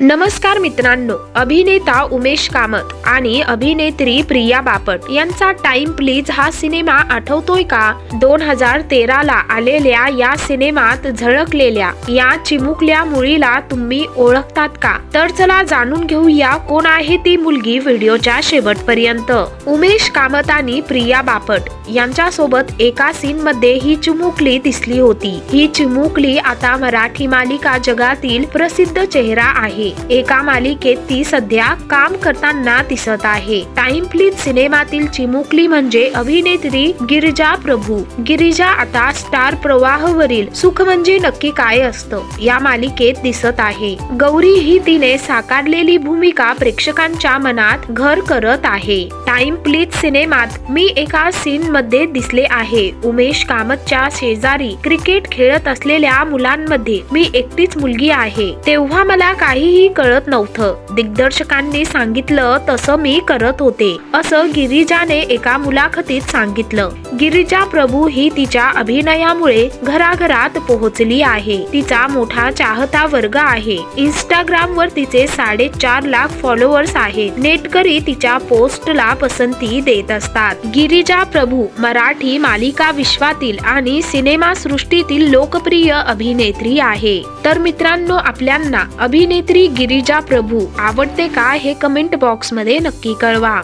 नमस्कार मित्रांनो अभिनेता उमेश कामत आणि अभिनेत्री प्रिया बापट यांचा टाइम प्लीज हा सिनेमा आठवतोय का? दोन हजार तेरा ला आलेल्या या सिनेमात झळकलेल्या या चिमुकल्या मुलीला तुम्ही ओळखतात का? तर चला जाणून घेऊया कोण आहे ती मुलगी व्हिडिओच्या शेवटपर्यंत. उमेश कामत आणि प्रिया बापट यांच्यासोबत एका सीन मध्ये ही चिमुकली दिसली होती. ही चिमुकली आता मराठी मालिका जगातील प्रसिद्ध चेहरा आहे. एका मालिकेत ती सध्या काम करताना दिसत आहे. टाइम प्लीज सिनेमातील चिमुकली म्हणजे अभिनेत्री गिरिजा प्रभू. गिरिजा आता स्टार प्रवाहवरील सुख म्हणजे नक्की काय असतं या मालिकेत दिसत आहे. गौरी ही तिने साकारलेली भूमिका प्रेक्षकांच्या मनात घर करत आहे. टाइम प्लीज सिनेमात मी एका सीन मध्ये दिसले आहे. उमेश कामतच्या शेजारी क्रिकेट खेळत असलेल्या मुलांमध्ये मी एकटीच मुलगी आहे. तेव्हा मला काही काहीही कळत नव्हतं. दिग्दर्शकांनी सांगितलं तसं मी करत होते असं गिरिजाने एका मुलाखतीत सांगितलं. गिरिजा प्रभू ही तिच्या अभिनयामुळे घराघरात पोहोचली आहे. तिचा मोठा चाहता वर्ग आहे. इंस्टाग्राम वर तिचे साडेचार लाख फॉलोअर्स आहेत. नेटकरी तिच्या पोस्टला पसंती देत असतात. गिरिजा प्रभू मराठी मालिका विश्वातील आणि सिनेमा सृष्टीतील लोकप्रिय अभिनेत्री आहे. तर मित्रांनो आपल्यांना अभिनेत्री गिरिजा प्रभू. आवडते का हे कमेंट बॉक्समध्ये नक्की कळवा.